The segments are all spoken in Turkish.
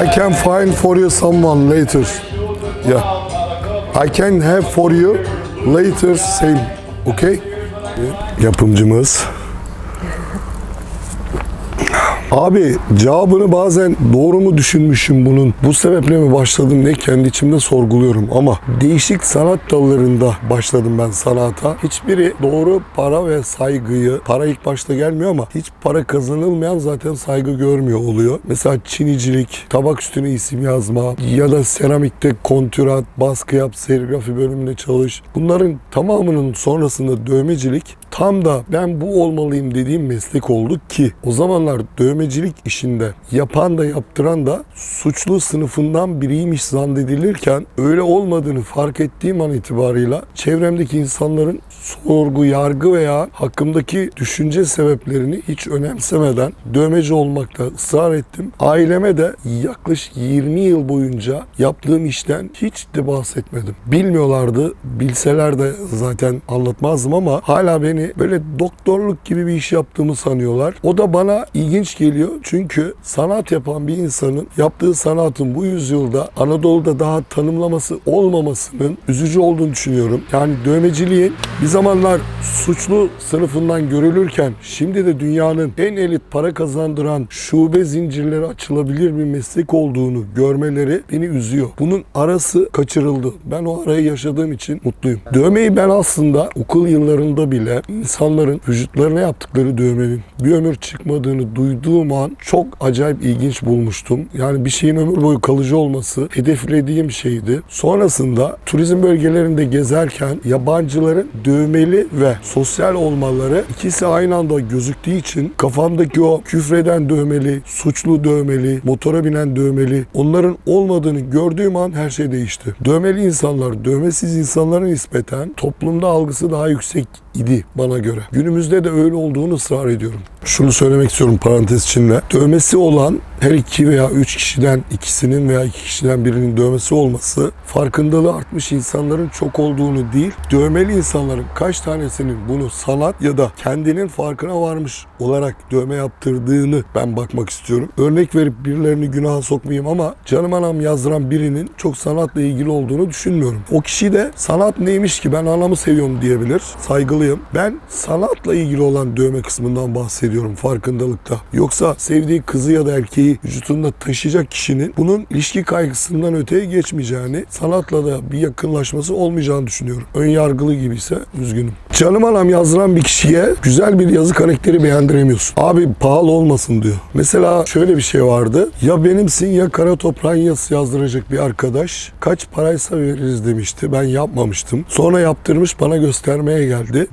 I can find for you someone later. Yeah. I can have for you later same. Okay? Yapımcımız. Abi cevabını bazen doğru mu düşünmüşüm bunun? Bu sebeple mi başladım ne kendi içimde sorguluyorum ama değişik sanat dallarında başladım ben sanata. Hiçbiri doğru para ve saygıyı, para ilk başta gelmiyor ama hiç para kazanılmayan zaten saygı görmüyor oluyor. Mesela çinicilik, tabak üstüne isim yazma ya da seramikte kontürat, baskı yap, serigrafi bölümünde çalış. Bunların tamamının sonrasında dövmecilik tam da ben bu olmalıyım dediğim meslek oldu ki o zamanlar dövmecilik işinde yapan da yaptıran da suçlu sınıfından biriymiş zannedilirken öyle olmadığını fark ettiğim an itibarıyla çevremdeki insanların sorgu, yargı veya hakkımdaki düşünce sebeplerini hiç önemsemeden dövmeci olmakta ısrar ettim. Aileme de yaklaşık 20 yıl boyunca yaptığım işten hiç de bahsetmedim. Bilmiyorlardı. Bilseler de zaten anlatmazdım ama hala beni böyle doktorluk gibi bir iş yaptığımı sanıyorlar. O da bana ilginç geliyor. Çünkü sanat yapan bir insanın yaptığı sanatın bu yüzyılda Anadolu'da daha tanımlaması olmamasının üzücü olduğunu düşünüyorum. Yani dövmeciliğin bir zamanlar suçlu sınıfından görülürken şimdi de dünyanın en elit para kazandıran şube zincirleri açılabilir bir meslek olduğunu görmeleri beni üzüyor. Bunun arası kaçırıldı. Ben o arayı yaşadığım için mutluyum. Dövmeyi ben aslında okul yıllarında bile insanların vücutlarına yaptıkları dövmenin bir ömür çıkmadığını duyduğum an çok acayip ilginç bulmuştum. Yani bir şeyin ömür boyu kalıcı olması hedeflediğim şeydi. Sonrasında turizm bölgelerinde gezerken yabancıların dövmeli ve sosyal olmaları ikisi aynı anda gözüktüğü için kafamdaki o küfreden dövmeli, suçlu dövmeli, motora binen dövmeli onların olmadığını gördüğüm an her şey değişti. Dövmeli insanlar dövmesiz insanlara nispeten toplumda algısı daha yüksek idi bana göre. Günümüzde de öyle olduğunu ısrar ediyorum. Şunu söylemek istiyorum parantez içinde. Dövmesi olan her iki veya üç kişiden ikisinin veya iki kişiden birinin dövmesi olması farkındalığı artmış insanların çok olduğunu değil, dövmeli insanların kaç tanesinin bunu sanat ya da kendinin farkına varmış olarak dövme yaptırdığını ben bakmak istiyorum. Örnek verip birilerini günaha sokmayayım ama canım anam yazdıran birinin çok sanatla ilgili olduğunu düşünmüyorum. O kişi de sanat neymiş ki ben anamı seviyorum diyebilir. Saygılıyım. Ben sanatla ilgili olan dövme kısmından bahsediyorum farkındalıkta. Yoksa sevdiği kızı ya da erkeği vücutunda taşıyacak kişinin bunun ilişki kaygısından öteye geçmeyeceğini, sanatla da bir yakınlaşması olmayacağını düşünüyorum. Ön yargılı gibiyse üzgünüm. Canım anam yazdıran bir kişiye güzel bir yazı karakteri beğendiremiyorsun. Abi pahalı olmasın diyor. Mesela şöyle bir şey vardı. Ya benimsin ya kara toprağın yazısı yazdıracak bir arkadaş. Kaç paraysa veririz demişti. Ben yapmamıştım. Sonra yaptırmış bana göstermeye geldi.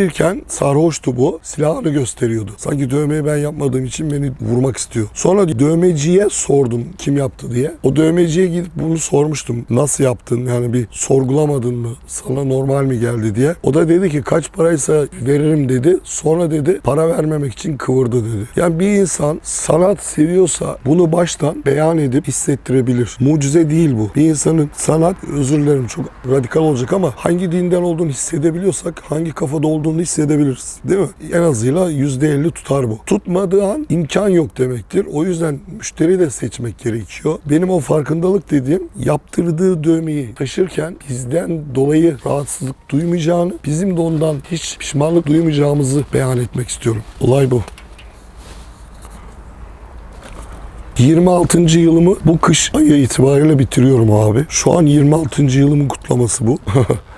Gösterirken sarhoştu bu. Silahını gösteriyordu. Sanki dövmeyi ben yapmadığım için beni vurmak istiyor. Sonra dövmeciye sordum kim yaptı diye. O dövmeciye gidip bunu sormuştum. Nasıl yaptın? Yani bir sorgulamadın mı? Sana normal mi geldi diye. O da dedi ki kaç paraysa veririm dedi. Sonra dedi para vermemek için kıvırdı dedi. Yani bir insan sanat seviyorsa bunu baştan beyan edip hissettirebilir. Mucize değil bu. Bir insanın sanat özür dilerim çok radikal olacak ama hangi dinden olduğunu hissedebiliyorsak hangi kafada olduğunu hissedebiliriz. Değil mi? En azıyla %50 tutar bu. Tutmadığı an imkan yok demektir. O yüzden müşteri de seçmek gerekiyor. Benim o farkındalık dediğim yaptırdığı dövmeyi taşırken bizden dolayı rahatsızlık duymayacağını, bizim de ondan hiç pişmanlık duymayacağımızı beyan etmek istiyorum. Olay bu. 26. yılımı bu kış ayı itibariyle bitiriyorum abi. Şu an 26. yılımın kutlaması bu.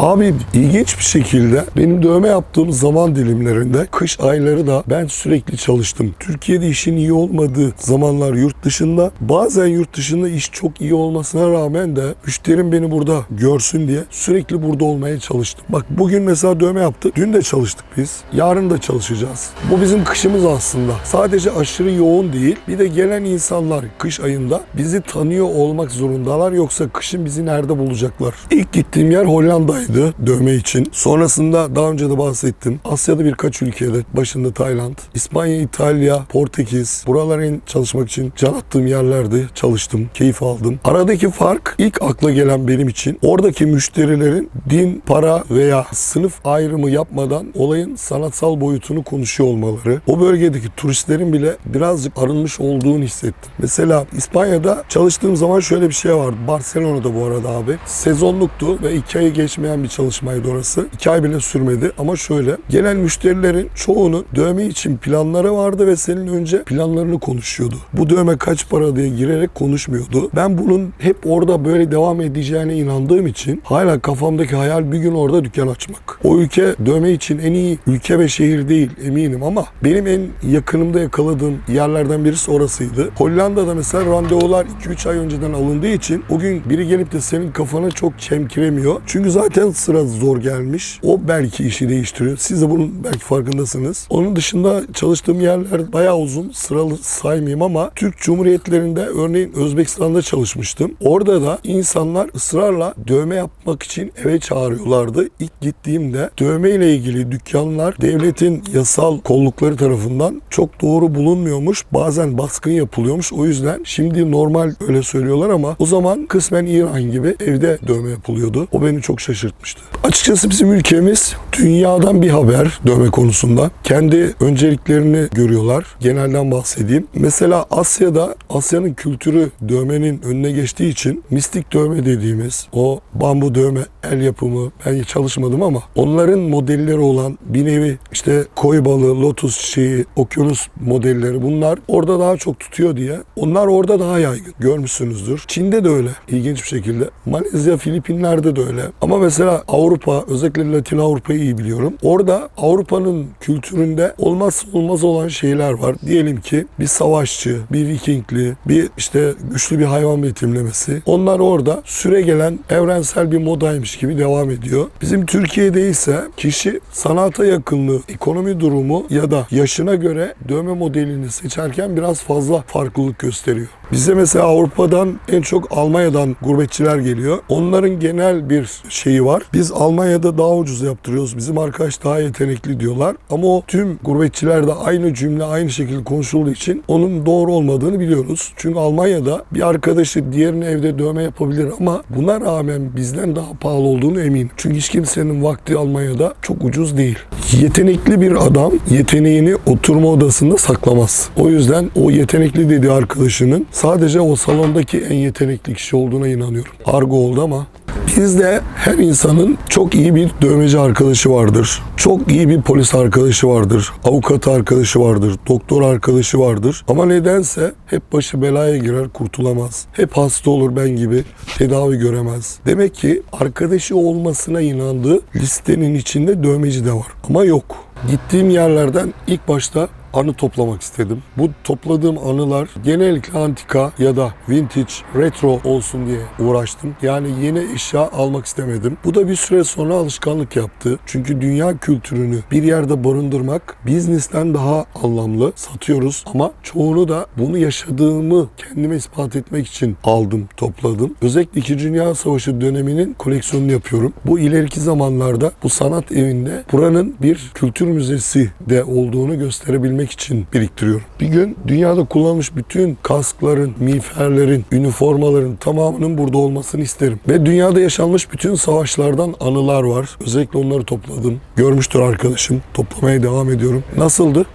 Abi ilginç bir şekilde benim dövme yaptığım zaman dilimlerinde kış ayları da ben sürekli çalıştım. Türkiye'de işin iyi olmadığı zamanlar yurt dışında bazen yurt dışında iş çok iyi olmasına rağmen de müşterim beni burada görsün diye sürekli burada olmaya çalıştım. Bak bugün mesela dövme yaptık. Dün de çalıştık biz. Yarın da çalışacağız. Bu bizim kışımız aslında. Sadece aşırı yoğun değil. Bir de gelen insanlar kış ayında bizi tanıyor olmak zorundalar. Yoksa kışın bizi nerede bulacaklar? İlk gittiğim yer Hollanda'ydı. Başlangıcıydı dövme için. Sonrasında daha önce de bahsettim. Asya'da birkaç ülkede başında Tayland, İspanya, İtalya, Portekiz. Buraların çalışmak için can attığım yerlerde çalıştım, keyif aldım. Aradaki fark ilk akla gelen benim için oradaki müşterilerin din, para veya sınıf ayrımı yapmadan olayın sanatsal boyutunu konuşuyor olmaları. O bölgedeki turistlerin bile birazcık arınmış olduğunu hissettim. Mesela İspanya'da çalıştığım zaman şöyle bir şey vardı. Barcelona'da bu arada abi. Sezonluktu ve iki ayı geçmeyen bir çalışmaydı orası. İki ay bile sürmedi ama şöyle. Gelen müşterilerin çoğunun dövme için planları vardı ve senin önce planlarını konuşuyordu. Bu dövme kaç para diye girerek konuşmuyordu. Ben bunun hep orada böyle devam edeceğine inandığım için hala kafamdaki hayal bir gün orada dükkan açmak. O ülke dövme için en iyi ülke ve şehir değil eminim ama benim en yakınımda yakaladığım yerlerden birisi orasıydı. Hollanda'da mesela randevular 2-3 ay önceden alındığı için o gün biri gelip de senin kafana çok çemkiremiyor. Çünkü zaten sıra zor gelmiş. O belki işi değiştiriyor. Siz de bunun belki farkındasınız. Onun dışında çalıştığım yerler bayağı uzun. Sıralı saymayayım ama Türk Cumhuriyetlerinde örneğin Özbekistan'da çalışmıştım. Orada da insanlar ısrarla dövme yapmak için eve çağırıyorlardı. İlk gittiğimde dövme ile ilgili dükkanlar devletin yasal kollukları tarafından çok doğru bulunmuyormuş. Bazen baskın yapılıyormuş. O yüzden şimdi normal öyle söylüyorlar ama o zaman kısmen İran gibi evde dövme yapılıyordu. O beni çok şaşırtmıştı. Açıkçası bizim ülkemiz dünyadan bir haber dövme konusunda. Kendi önceliklerini görüyorlar. Genelden bahsedeyim. Mesela Asya'da Asya'nın kültürü dövmenin önüne geçtiği için mistik dövme dediğimiz o bambu dövme el yapımı ben çalışmadım ama onların modelleri olan bir nevi işte koy balığı, lotus çiçeği, okyanus modelleri bunlar orada daha çok tutuyor diye. Onlar orada daha yaygın. Görmüşsünüzdür. Çin'de de öyle. ilginç bir şekilde. Malezya, Filipinler'de de öyle. Ama mesela Avrupa, özellikle Latin Avrupa'yı iyi biliyorum. Orada Avrupa'nın kültüründe olmazsa olmaz olan şeyler var. Diyelim ki bir savaşçı, bir vikingli, bir işte güçlü bir hayvan betimlemesi. Onlar orada süre gelen evrensel bir modaymış gibi devam ediyor. Bizim Türkiye'de ise kişi sanata yakınlığı, ekonomi durumu ya da yaşına göre dövme modelini seçerken biraz fazla farklılık gösteriyor. Bize mesela Avrupa'dan en çok Almanya'dan gurbetçiler geliyor. Onların genel bir şeyi var. Biz Almanya'da daha ucuz yaptırıyoruz. Bizim arkadaş daha yetenekli diyorlar. Ama o tüm gurbetçilerde aynı cümle aynı şekilde konuşulduğu için onun doğru olmadığını biliyoruz. Çünkü Almanya'da bir arkadaşı diğerinin evde dövme yapabilir ama buna rağmen bizden daha pahalı olduğunu eminim. Çünkü hiç kimsenin vakti Almanya'da çok ucuz değil. Yetenekli bir adam yeteneğini oturma odasında saklamaz. O yüzden o yetenekli dediği arkadaşının sadece o salondaki en yetenekli kişi olduğuna inanıyorum. Argo oldu ama Bizde her insanın çok iyi bir dövmeci arkadaşı vardır. Çok iyi bir polis arkadaşı vardır. Avukat arkadaşı vardır. Doktor arkadaşı vardır. Ama nedense hep başı belaya girer kurtulamaz. Hep hasta olur ben gibi tedavi göremez. Demek ki arkadaşı olmasına inandığı listenin içinde dövmeci de var. Ama yok. Gittiğim yerlerden ilk başta anı toplamak istedim. Bu topladığım anılar genellikle antika ya da vintage, retro olsun diye uğraştım. Yani yeni eşya almak istemedim. Bu da bir süre sonra alışkanlık yaptı. Çünkü dünya kültürünü bir yerde barındırmak biznesten daha anlamlı. Satıyoruz ama çoğunu da bunu yaşadığımı kendime ispat etmek için aldım, topladım. Özellikle 2. Dünya Savaşı döneminin koleksiyonunu yapıyorum. Bu ileriki zamanlarda bu sanat evinde buranın bir kültür müzesi de olduğunu gösterebilmek için biriktiriyorum. Bir gün dünyada kullanılmış bütün kaskların, miğferlerin, üniformaların tamamının burada olmasını isterim. Ve dünyada yaşanmış bütün savaşlardan anılar var. Özellikle onları topladım. Görmüştür arkadaşım. Toplamaya devam ediyorum. Nasıldı?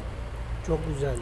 Çok güzeldi.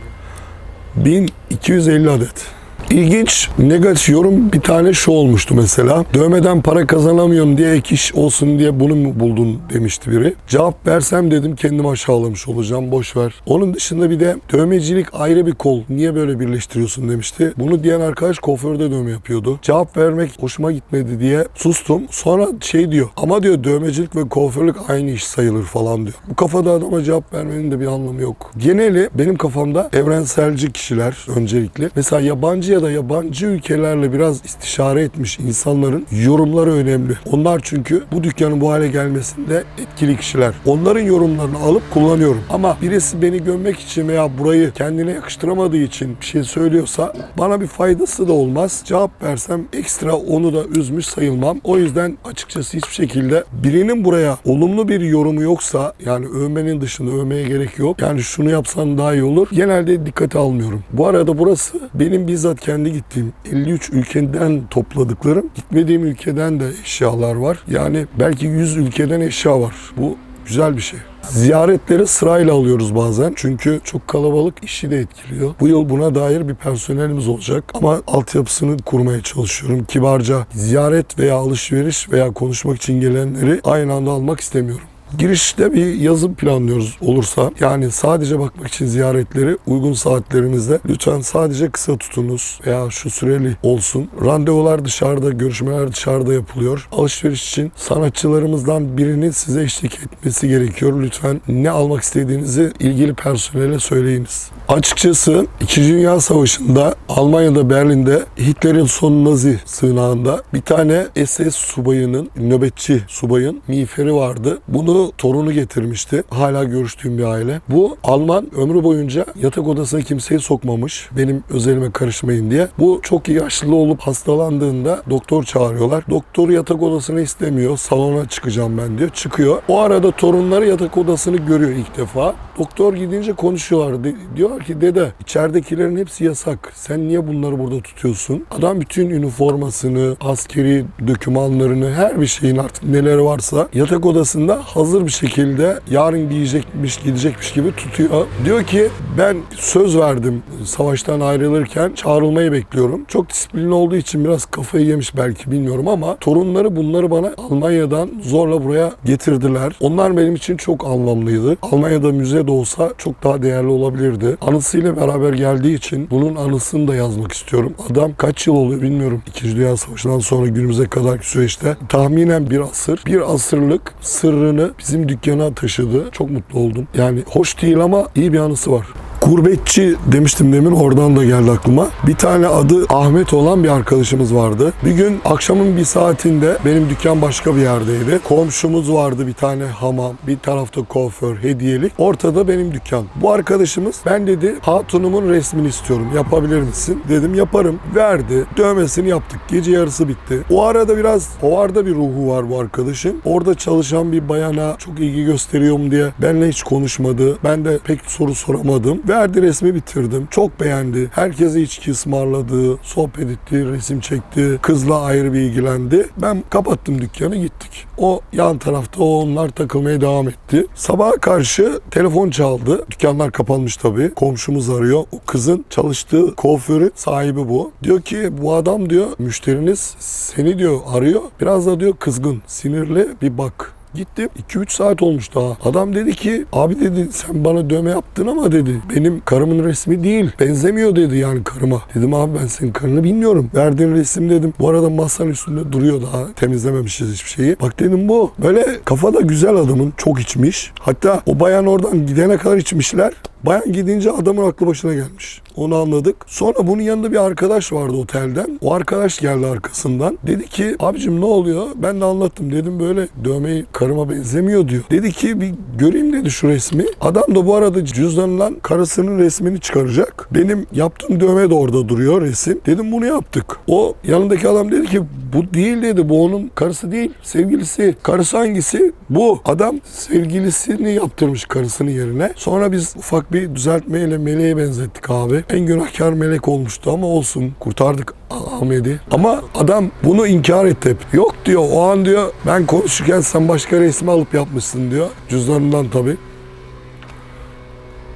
1250 adet. İlginç negatif yorum bir tane şu olmuştu mesela. Dövmeden para kazanamıyorum diye ek iş olsun diye bunu mu buldun demişti biri. Cevap versem dedim kendimi aşağılamış olacağım boş ver. Onun dışında bir de dövmecilik ayrı bir kol. Niye böyle birleştiriyorsun demişti. Bunu diyen arkadaş kuaförde dövme yapıyordu. Cevap vermek hoşuma gitmedi diye sustum. Sonra şey diyor ama diyor dövmecilik ve kuaförlük aynı iş sayılır falan diyor. Bu kafada adama cevap vermenin de bir anlamı yok. Geneli benim kafamda evrenselci kişiler öncelikle. Mesela yabancı ya da yabancı ülkelerle biraz istişare etmiş insanların yorumları önemli. Onlar çünkü bu dükkanın bu hale gelmesinde etkili kişiler. Onların yorumlarını alıp kullanıyorum. Ama birisi beni gömmek için veya burayı kendine yakıştıramadığı için bir şey söylüyorsa bana bir faydası da olmaz. Cevap versem ekstra onu da üzmüş sayılmam. O yüzden açıkçası hiçbir şekilde birinin buraya olumlu bir yorumu yoksa yani övmenin dışında övmeye gerek yok. Yani şunu yapsan daha iyi olur. Genelde dikkate almıyorum. Bu arada burası benim bizzat kendi gittiğim 53 ülkeden topladıklarım. Gitmediğim ülkeden de eşyalar var. Yani belki 100 ülkeden eşya var. Bu güzel bir şey. Ziyaretleri sırayla alıyoruz bazen. Çünkü çok kalabalık işi de etkiliyor. Bu yıl buna dair bir personelimiz olacak. Ama altyapısını kurmaya çalışıyorum. Kibarca ziyaret veya alışveriş veya konuşmak için gelenleri aynı anda almak istemiyorum. Girişte bir yazım planlıyoruz olursa yani sadece bakmak için ziyaretleri uygun saatlerimizde lütfen sadece kısa tutunuz veya şu süreli olsun. Randevular dışarıda, görüşmeler dışarıda yapılıyor. Alışveriş için sanatçılarımızdan birinin size eşlik etmesi gerekiyor. Lütfen ne almak istediğinizi ilgili personele söyleyiniz. Açıkçası 2. Dünya Savaşı'nda Almanya'da Berlin'de Hitler'in son Nazi sığınağında bir tane SS subayının, nöbetçi subayın miğferi vardı. Bunu torunu getirmişti. Hala görüştüğüm bir aile. Bu Alman ömrü boyunca yatak odasına kimseyi sokmamış. Benim özelime karışmayın diye. Bu çok yaşlı olup hastalandığında doktor çağırıyorlar. Doktor yatak odasını istemiyor. Salona çıkacağım ben diyor. Çıkıyor. O arada torunları yatak odasını görüyor ilk defa. Doktor gidince konuşuyorlar. Diyorlar ki dede içeridekilerin hepsi yasak. Sen niye bunları burada tutuyorsun? Adam bütün üniformasını, askeri dokümanlarını, her bir şeyin artık neleri varsa yatak odasında hazır bir şekilde yarın giyecekmiş, gidecekmiş gibi tutuyor. Diyor ki ben söz verdim savaştan ayrılırken çağrılmayı bekliyorum. Çok disiplinli olduğu için biraz kafayı yemiş belki bilmiyorum ama torunları bunları bana Almanya'dan zorla buraya getirdiler. Onlar benim için çok anlamlıydı. Almanya'da müze de olsa çok daha değerli olabilirdi. Anısıyla beraber geldiği için bunun anısını da yazmak istiyorum. Adam kaç yıl oluyor bilmiyorum. İkinci Dünya Savaşı'ndan sonra günümüze kadarki süreçte tahminen bir asır. Bir asırlık sırrını bizim dükkana taşıdı. Çok mutlu oldum. Yani hoş değil ama iyi bir anısı var. Gurbetçi demiştim demin oradan da geldi aklıma. Bir tane adı Ahmet olan bir arkadaşımız vardı. Bir gün akşamın bir saatinde benim dükkan başka bir yerdeydi. Komşumuz vardı bir tane hamam, bir tarafta kuaför, hediyelik. Ortada benim dükkan. Bu arkadaşımız ben dedi hatunumun resmini istiyorum yapabilir misin? Dedim yaparım. Verdi. Dövmesini yaptık. Gece yarısı bitti. O arada biraz hovarda bir ruhu var bu arkadaşın. Orada çalışan bir bayana çok ilgi gösteriyorum diye benimle hiç konuşmadı. Ben de pek soru soramadım. Verdi resmi bitirdim. Çok beğendi. Herkese içki ısmarladı. Sohbet etti. Resim çekti. Kızla ayrı bir ilgilendi. Ben kapattım dükkanı gittik. O yan tarafta onlar takılmaya devam etti. Sabaha karşı telefon çaldı. Dükkanlar kapanmış tabii. Komşumuz arıyor. O kızın çalıştığı kuaförün sahibi bu. Diyor ki bu adam diyor müşteriniz seni diyor arıyor. Biraz da diyor kızgın, sinirli bir bak. Gittim 2-3 saat olmuş daha. Adam dedi ki abi dedi sen bana dövme yaptın ama dedi benim karımın resmi değil. Benzemiyor dedi yani karıma. Dedim abi ben senin karını bilmiyorum. Verdiğin resim dedim. Bu arada masanın üstünde duruyor daha. Temizlememişiz hiçbir şeyi. Bak dedim bu. Böyle kafada güzel adamın çok içmiş. Hatta o bayan oradan gidene kadar içmişler. Bayan gidince adamın aklı başına gelmiş. Onu anladık. Sonra bunun yanında bir arkadaş vardı otelden. O arkadaş geldi arkasından. Dedi ki abicim ne oluyor? Ben de anlattım. Dedim böyle dövmeyi karıma benzemiyor diyor. Dedi ki bir göreyim dedi şu resmi. Adam da bu arada cüzdanından karısının resmini çıkaracak. Benim yaptığım dövme de orada duruyor resim. Dedim bunu yaptık. O yanındaki adam dedi ki bu değil dedi. Bu onun karısı değil. Sevgilisi. Karısı hangisi? Bu. Adam sevgilisini yaptırmış karısının yerine. Sonra biz ufak bir düzeltmeyle meleğe benzettik abi. En günahkar melek olmuştu ama olsun. Kurtardık Ahmet'i. Ama adam bunu inkar etti hep. Yok diyor o an diyor ben konuşurken sen başka resmi alıp yapmışsın diyor. Cüzdanından tabii.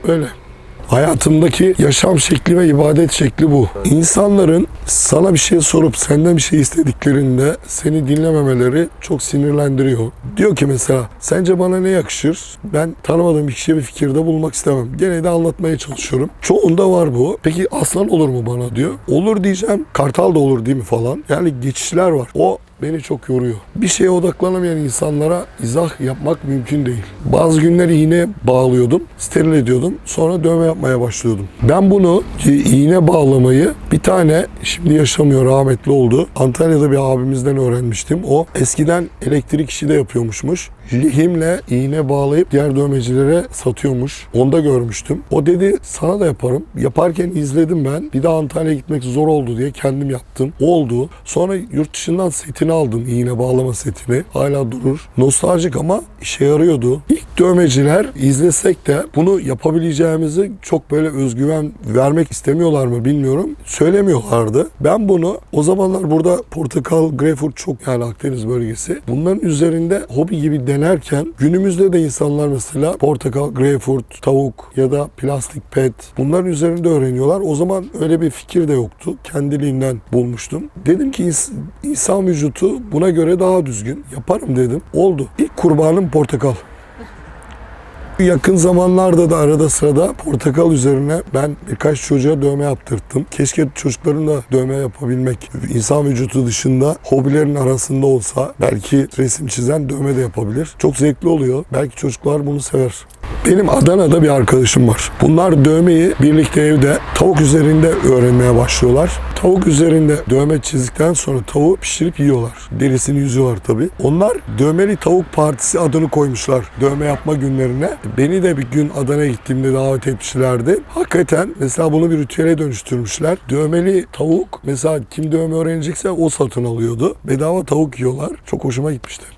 Öyle. Hayatımdaki yaşam şekli ve ibadet şekli bu. İnsanların sana bir şey sorup senden bir şey istediklerinde seni dinlememeleri çok sinirlendiriyor. Diyor ki mesela sence bana ne yakışır? Ben tanımadığım bir kişiye bir fikirde bulmak istemem. Gene de anlatmaya çalışıyorum. Çoğunda var bu. Peki aslan olur mu bana diyor. Olur diyeceğim. Kartal da olur değil mi falan. Yani geçişler var. O beni çok yoruyor. Bir şeye odaklanamayan insanlara izah yapmak mümkün değil. Bazı günler iğne bağlıyordum, steril ediyordum. Sonra dövme yapmaya başlıyordum. Ben bunu iğne bağlamayı bir tane şimdi yaşamıyor rahmetli oldu. Antalya'da bir abimizden öğrenmiştim. O eskiden elektrik işi de yapıyormuşmuş. Lehimle iğne bağlayıp diğer dövmecilere satıyormuş. Onda görmüştüm. O dedi sana da yaparım. Yaparken izledim ben. Bir daha Antalya'ya gitmek zor oldu diye kendim yaptım. Oldu. Sonra yurt dışından setini aldım. iğne bağlama setini. Hala durur. Nostaljik ama işe yarıyordu. İlk dövmeciler izlesek de bunu yapabileceğimizi çok böyle özgüven vermek istemiyorlar mı bilmiyorum. Söylemiyorlardı. Ben bunu o zamanlar burada portakal, greyfurt çok yani Akdeniz bölgesi. Bunların üzerinde hobi gibi denerken günümüzde de insanlar mesela portakal, greyfurt, tavuk ya da plastik pet bunların üzerinde öğreniyorlar. O zaman öyle bir fikir de yoktu. Kendiliğinden bulmuştum. Dedim ki ins- insan vücutu buna göre daha düzgün. Yaparım dedim. Oldu. İlk kurbanım portakal. Yakın zamanlarda da arada sırada portakal üzerine ben birkaç çocuğa dövme yaptırttım. Keşke çocukların da dövme yapabilmek insan vücudu dışında hobilerin arasında olsa belki resim çizen dövme de yapabilir. Çok zevkli oluyor. Belki çocuklar bunu sever. Benim Adana'da bir arkadaşım var. Bunlar dövmeyi birlikte evde tavuk üzerinde öğrenmeye başlıyorlar. Tavuk üzerinde dövme çizdikten sonra tavuğu pişirip yiyorlar. Derisini yüzüyorlar tabii. Onlar dövmeli tavuk partisi adını koymuşlar dövme yapma günlerine. Beni de bir gün Adana'ya gittiğimde davet etmişlerdi. Hakikaten mesela bunu bir ritüele dönüştürmüşler. Dövmeli tavuk mesela kim dövme öğrenecekse o satın alıyordu. Bedava tavuk yiyorlar. Çok hoşuma gitmişti.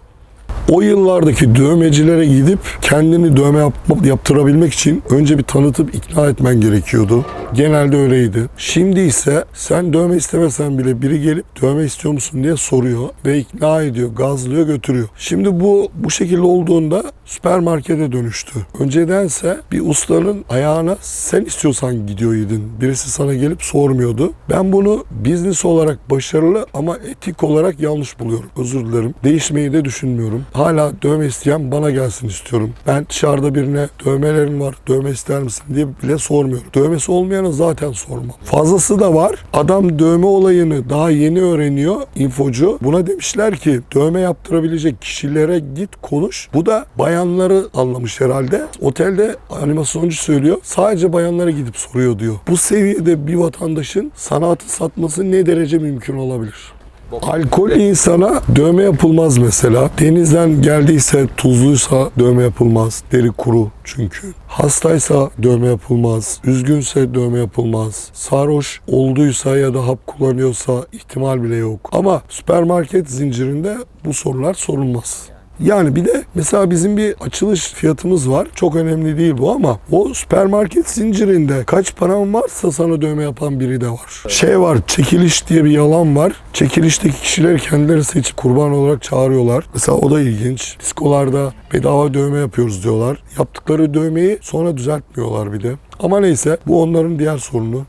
O yıllardaki dövmecilere gidip kendini dövme yapma, yaptırabilmek için önce bir tanıtıp ikna etmen gerekiyordu. Genelde öyleydi. Şimdi ise sen dövme istemesen bile biri gelip dövme istiyor musun diye soruyor ve ikna ediyor, gazlıyor, götürüyor. Şimdi bu bu şekilde olduğunda süpermarkete dönüştü. Öncedense bir ustanın ayağına sen istiyorsan gidiyorydun. Birisi sana gelip sormuyordu. Ben bunu business olarak başarılı ama etik olarak yanlış buluyorum. Özür dilerim. Değişmeyi de düşünmüyorum. Hala dövme isteyen bana gelsin istiyorum. Ben dışarıda birine dövmelerin var, dövme ister misin diye bile sormuyorum. Dövmesi olmayana zaten sormam. Fazlası da var. Adam dövme olayını daha yeni öğreniyor infocu. Buna demişler ki dövme yaptırabilecek kişilere git konuş. Bu da bayanları anlamış herhalde. Otelde animasyoncu söylüyor. Sadece bayanlara gidip soruyor diyor. Bu seviyede bir vatandaşın sanatı satması ne derece mümkün olabilir? Alkol insana dövme yapılmaz mesela. Denizden geldiyse tuzluysa dövme yapılmaz. Deri kuru çünkü. Hastaysa dövme yapılmaz. Üzgünse dövme yapılmaz. Sarhoş olduysa ya da hap kullanıyorsa ihtimal bile yok. Ama süpermarket zincirinde bu sorular sorulmaz. Yani bir de mesela bizim bir açılış fiyatımız var. Çok önemli değil bu ama o süpermarket zincirinde kaç paran varsa sana dövme yapan biri de var. Şey var çekiliş diye bir yalan var. Çekilişteki kişileri kendileri seçip kurban olarak çağırıyorlar. Mesela o da ilginç. Diskolarda bedava dövme yapıyoruz diyorlar. Yaptıkları dövmeyi sonra düzeltmiyorlar bir de. Ama neyse bu onların diğer sorunu.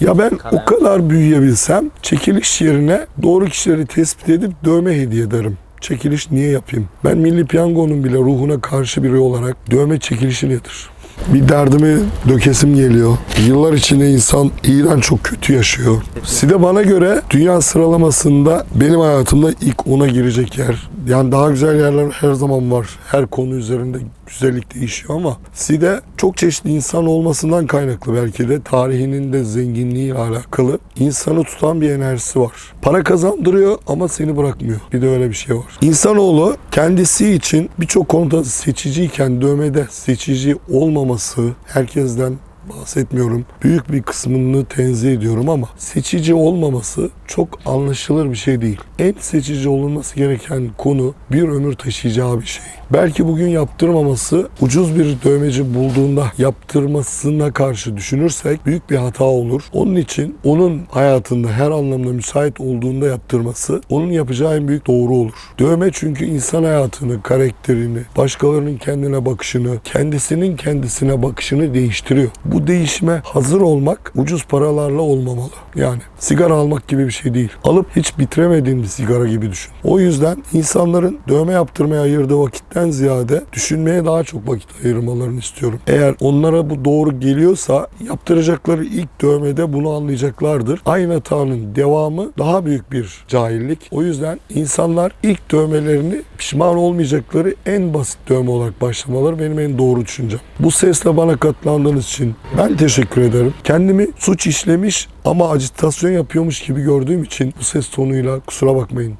Ya ben o kadar büyüyebilsem çekiliş yerine doğru kişileri tespit edip dövme hediye ederim. Çekiliş niye yapayım? Ben Milli Piyango'nun bile ruhuna karşı biri olarak dövme çekilişi nedir? Bir derdimi dökesim geliyor. Yıllar içinde insan iyiden çok kötü yaşıyor. Side bana göre dünya sıralamasında benim hayatımda ilk ona girecek yer. Yani daha güzel yerler her zaman var. Her konu üzerinde güzellik değişiyor ama Side çok çeşitli insan olmasından kaynaklı belki de tarihinin de zenginliğiyle alakalı insanı tutan bir enerjisi var. Para kazandırıyor ama seni bırakmıyor. Bir de öyle bir şey var. İnsanoğlu kendisi için birçok konuda seçiciyken dövmede seçici olmaması herkesten bahsetmiyorum. Büyük bir kısmını tenzih ediyorum ama seçici olmaması çok anlaşılır bir şey değil. En seçici olunması gereken konu bir ömür taşıyacağı bir şey. Belki bugün yaptırmaması ucuz bir dövmeci bulduğunda yaptırmasına karşı düşünürsek büyük bir hata olur. Onun için onun hayatında her anlamda müsait olduğunda yaptırması onun yapacağı en büyük doğru olur. Dövme çünkü insan hayatını, karakterini, başkalarının kendine bakışını, kendisinin kendisine bakışını değiştiriyor. Bu bu değişime hazır olmak ucuz paralarla olmamalı. Yani sigara almak gibi bir şey değil. Alıp hiç bitiremediğin bir sigara gibi düşün. O yüzden insanların dövme yaptırmaya ayırdığı vakitten ziyade düşünmeye daha çok vakit ayırmalarını istiyorum. Eğer onlara bu doğru geliyorsa yaptıracakları ilk dövmede bunu anlayacaklardır. Aynı hatanın devamı daha büyük bir cahillik. O yüzden insanlar ilk dövmelerini pişman olmayacakları en basit dövme olarak başlamaları benim en doğru düşüncem. Bu sesle bana katlandığınız için ben teşekkür ederim. Kendimi suç işlemiş ama acitasyon yapıyormuş gibi gördüğüm için bu ses tonuyla kusura bakmayın.